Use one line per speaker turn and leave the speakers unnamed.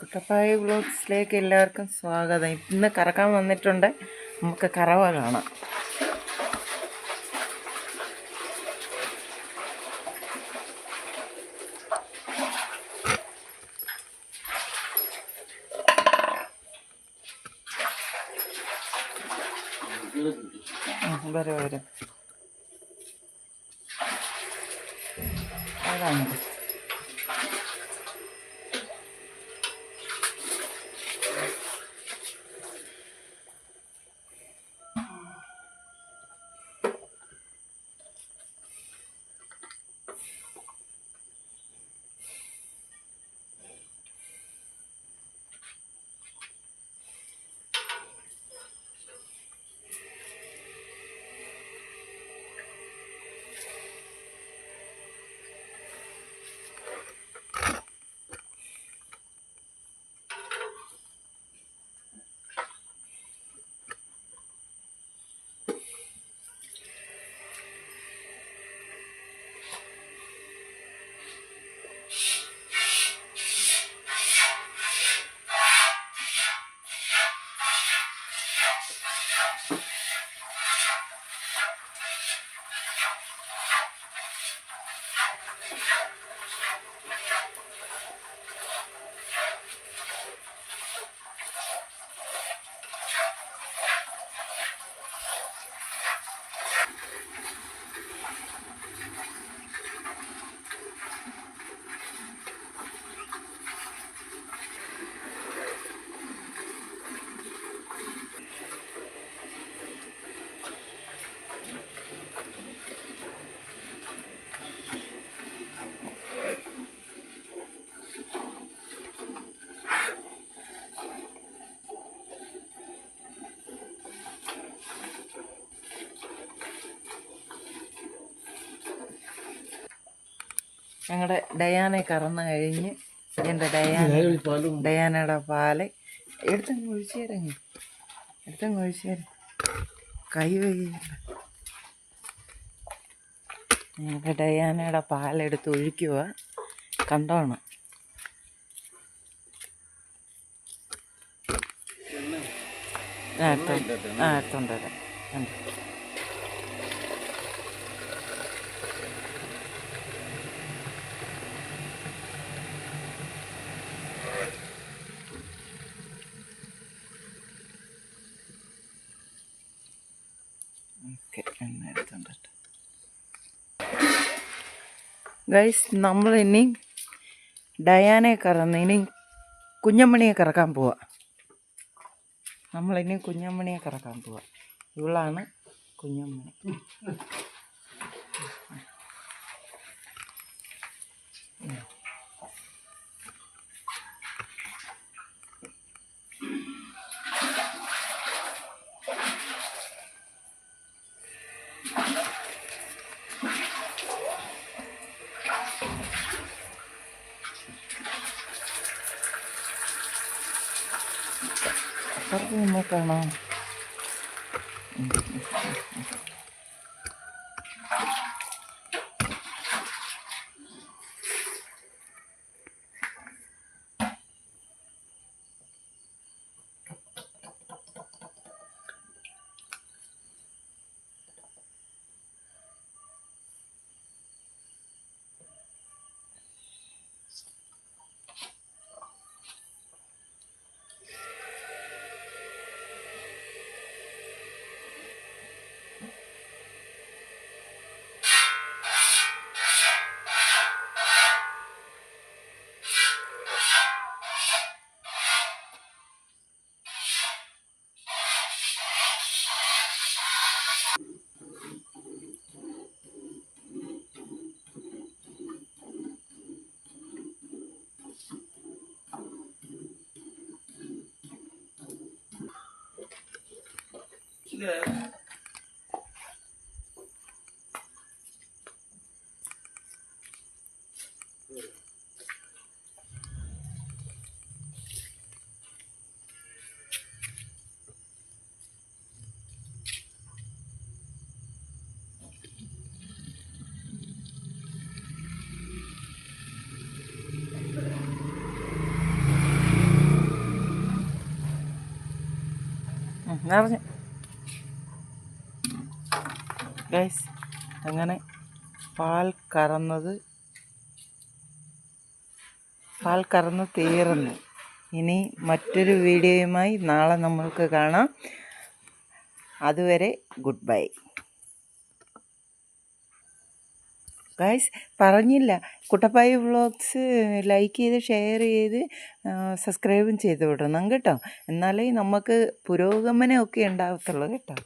കുട്ടപ്പായ ബ്ലോഗ്സിലേക്ക് എല്ലാവർക്കും സ്വാഗതം. ഇന്ന് കറക്കാൻ വന്നിട്ടുണ്ട് നമുക്ക് കറവ കാണാം. വരും വരും. അതാണ്. ഞങ്ങളുടെ ഡയാനെ കറന്നു കഴിഞ്ഞ് എന്റെ ഡയാന ഡയാനയുടെ പാൽ എടുത്തങ്ങ് ഒഴിച്ചേരങ്ങ് എടുത്തങ്ങ് ഒഴിച്ചേര കൈ വയ്യില്ല ഞങ്ങളുടെ ഡയാനയുടെ പാലെടുത്ത് ഒഴിക്കുക കണ്ടോണം? ആ എടുത്തോണ്ട് ആ എടുത്തോണ്ട് വരാം എണ്ണ എടുത്തോണ്ടിട്ട് ഗൈസ് നമ്മൾ ഇനി ഡയാനെ കറന്ന് ഇനി കുഞ്ഞമ്മണിയെ കറക്കാൻ പോവാ നമ്മളിനി കുഞ്ഞമ്മണിയെ കറക്കാൻ പോവാ ഇവളാണ് കുഞ്ഞമ്മണി അപ്പുറത്ത് Good. Наверное, ഗൈസ് അങ്ങനെ പാൽ കറന്നത് പാൽ കറന്ന് തീർന്നു. ഇനി മറ്റൊരു വീഡിയോയുമായി നാളെ നമ്മൾക്ക് കാണാം. അതുവരെ ഗുഡ് ബൈ. ഗൈസ് പറഞ്ഞില്ല. കുട്ടപ്പായി വ്ളോഗ്സ് ലൈക്ക് ചെയ്ത് ഷെയർ ചെയ്ത് സബ്സ്ക്രൈബും ചെയ്ത് വിടണം കേട്ടോ. എന്നാലേ നമുക്ക് പുരോഗമനമൊക്കെ ഉണ്ടാകത്തുള്ളൂ കേട്ടോ.